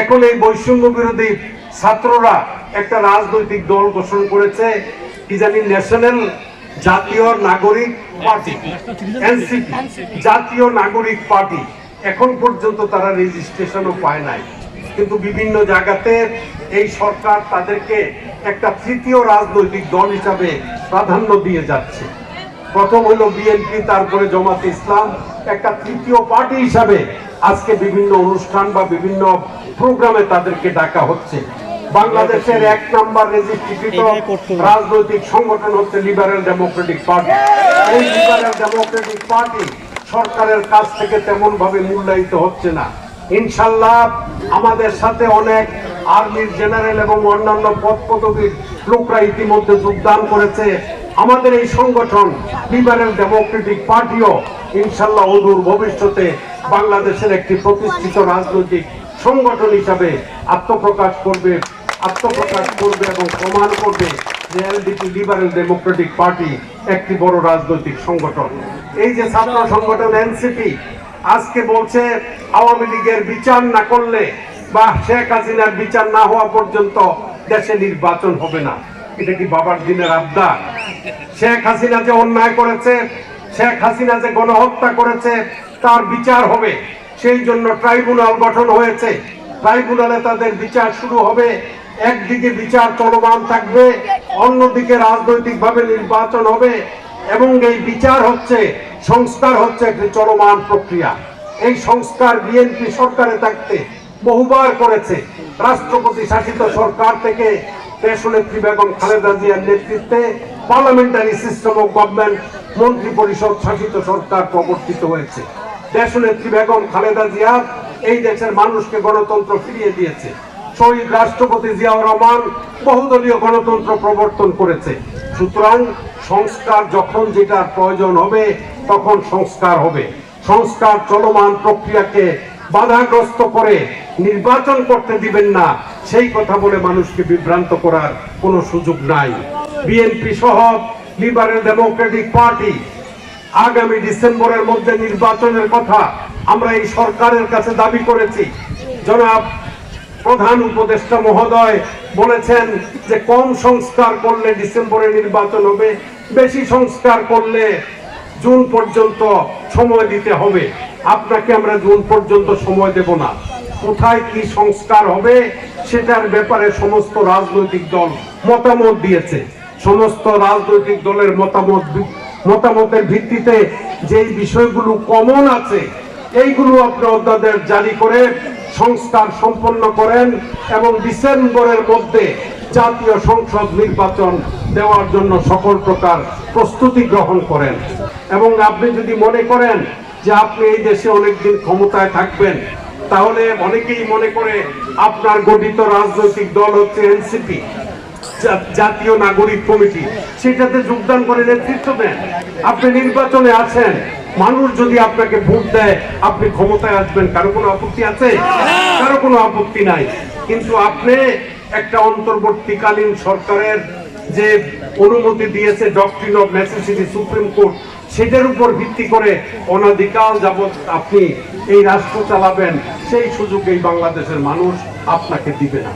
এখন এই বৈষম্য বিরোধী ছাত্ররা একটা রাজনৈতিক দল ঘোষণা করেছে, কি জানি ন্যাশনাল জাতীয় নাগরিক পার্টি, এনসিপি, জাতীয় নাগরিক পার্টি। এখন পর্যন্ত তারা রেজিস্ট্রেশনও পায় নাই। কিন্তু বিভিন্ন জায়গাতে এই সরকার তাদেরকে একটা তৃতীয় রাজনৈতিক দল হিসাবে প্রাধান্য দিয়ে যাচ্ছে। প্রথম হলো বিএনপি, তারপরে জামাত ইসলাম, একটা তৃতীয় পার্টি হিসাবে আজকে বিভিন্ন অনুষ্ঠান বা বিভিন্ন প্রোগ্রামে তাদেরকে ডাকা হচ্ছে। বাংলাদেশের এক নাম্বার রেজিস্ট্রিকৃত রাজনৈতিক সংগঠন হচ্ছে লিবারেল ডেমোক্রেটিক পার্টি এই লিবারেল ডেমোক্রেটিক পার্টি সরকারের কাছ থেকে তেমন ভাবে মূল্যায়িত হচ্ছে না। ইনশাল্লাহ আমাদের সাথে অনেক আর্মির জেনারেল এবং অন্যান্য পদ পদবীর লোকরা ইতিমধ্যে যোগদান করেছে। আমাদের এই সংগঠন লিবারেল ডেমোক্রেটিক পার্টিও ইনশাল্লাহ অদূর ভবিষ্যতে বাংলাদেশের একটি প্রতিষ্ঠিত রাজনৈতিক সংগঠন হিসাবে আত্মপ্রকাশ করবে আত্মপ্রকাশ করবে এবং প্রমাণ করবে যে এলডিপি লিবারেল ডেমোক্রেটিক পার্টি একটি বড় রাজনৈতিক সংগঠন। এই যে ছাত্র সংগঠন এনসিপি আজকে বলছে আওয়ামী লীগের বিচার না করলে বা শেখ হাসিনার বিচার না হওয়া পর্যন্ত দেশে নির্বাচন হবে না। এটা কি বাবার দিনের আবদার? শেখ হাসিনা যে অন্যায় করেছে শেখ হাসিনা যে গণহত্যা করেছে, তার বিচার হবে। সেই জন্য ট্রাইব্যুনাল গঠন হয়েছে। ট্রাইব্যুনালে তাদের বিচার শুরু হবে। একদিকে বিচার চলমান থাকবে, অন্যদিকে রাজনৈতিকভাবে নির্বাচন হবে এবং এই বিচার হচ্ছে, সংস্কার হচ্ছে একটি চলমান প্রক্রিয়া। এই সংস্কার বিএনপি সরকারে থাকতে বহুবার করেছে। রাষ্ট্রপতি শাসিত সরকার থেকে দেশনেত্রী বেগম খালেদা জিয়ার নেতৃত্বে পার্লামেন্টারি সিস্টেম অফ গভর্নমেন্ট মন্ত্রী পরিষদ শাসিত সরকার প্রবর্তিত হয়েছে। দেশনেত্রী বেগম খালেদা জিয়া এই দেশের মানুষকে গণতন্ত্র ফিরিয়ে দিয়েছে। শহীদ রাষ্ট্রপতি জিয়াউর রহমান বহুদলীয় গণতন্ত্র প্রবর্তন করেছে। সুতরাং সংস্কার যখন যেটার প্রয়োজন হবে, তখন সংস্কার হবে। সংস্কার চলমান প্রক্রিয়াকে বাধাগ্রস্ত করে নির্বাচন করতে দিবেন না, সেই কথা বলে মানুষকে বিভ্রান্ত করার কোনো সুযোগ নাই। বিএনপি সহ লিবারেল ডেমোক্রেটিক পার্টি আগামী ডিসেম্বরের মধ্যে নির্বাচনের কথা আমরা এই সরকারের কাছে দাবি করেছি। জনাব প্রধান উপদেষ্টা মহোদয় বলেছেন যে কম সংস্কার করলে ডিসেম্বরে নির্বাচন হবে, বেশি সংস্কার করলে জুন পর্যন্ত সময় দিতে হবে। আপনাকে আমরা জুন পর্যন্ত সময় দেব না। কোথায় কি সংস্কার হবে সেটার ব্যাপারে সমস্ত রাজনৈতিক দল মতামত দিয়েছে। সমস্ত রাজনৈতিক দলের মতামত মতামতের ভিত্তিতে যেই বিষয়গুলো কমন আছে, এইগুলো আপনি অধ্যাদেশ জারি করে সংস্কার সম্পন্ন করেন এবং ডিসেম্বরের মধ্যে জাতীয় সংসদ নির্বাচন দেওয়ার জন্য সকল প্রকার প্রস্তুতি গ্রহণ করেন। এবং আপনি যদি মনে করেন যে আপনি এই দেশে অনেকদিন ক্ষমতায় থাকবেন, তাহলে অনেকেই মনে করে আপনার গঠিত রাজনৈতিক দল হচ্ছে এনসিপি। জাতীয় নাগরিক কমিটি, সেটাতে যোগদান করে নেতৃত্ব দেন। আপনি নির্বাচনে আছেন, মানুষ যদি আপনাকে ভোট দেয়, আপনি ক্ষমতায় আসবেন, কারও কোনো আপত্তি আছে? কারও কোনো আপত্তি নাই। কিন্তু আপনি একটা অন্তর্বর্তীকালীন সরকারের যে অনুমতি দিয়েছে doctrine of necessity supreme court সেটার উপর ভিত্তি করে অনাধিকাল যাবৎ আপনি এই রাষ্ট্র চালাবেন, সেই সুযোগ এই বাংলাদেশের মানুষ আপনাকে দিবে না।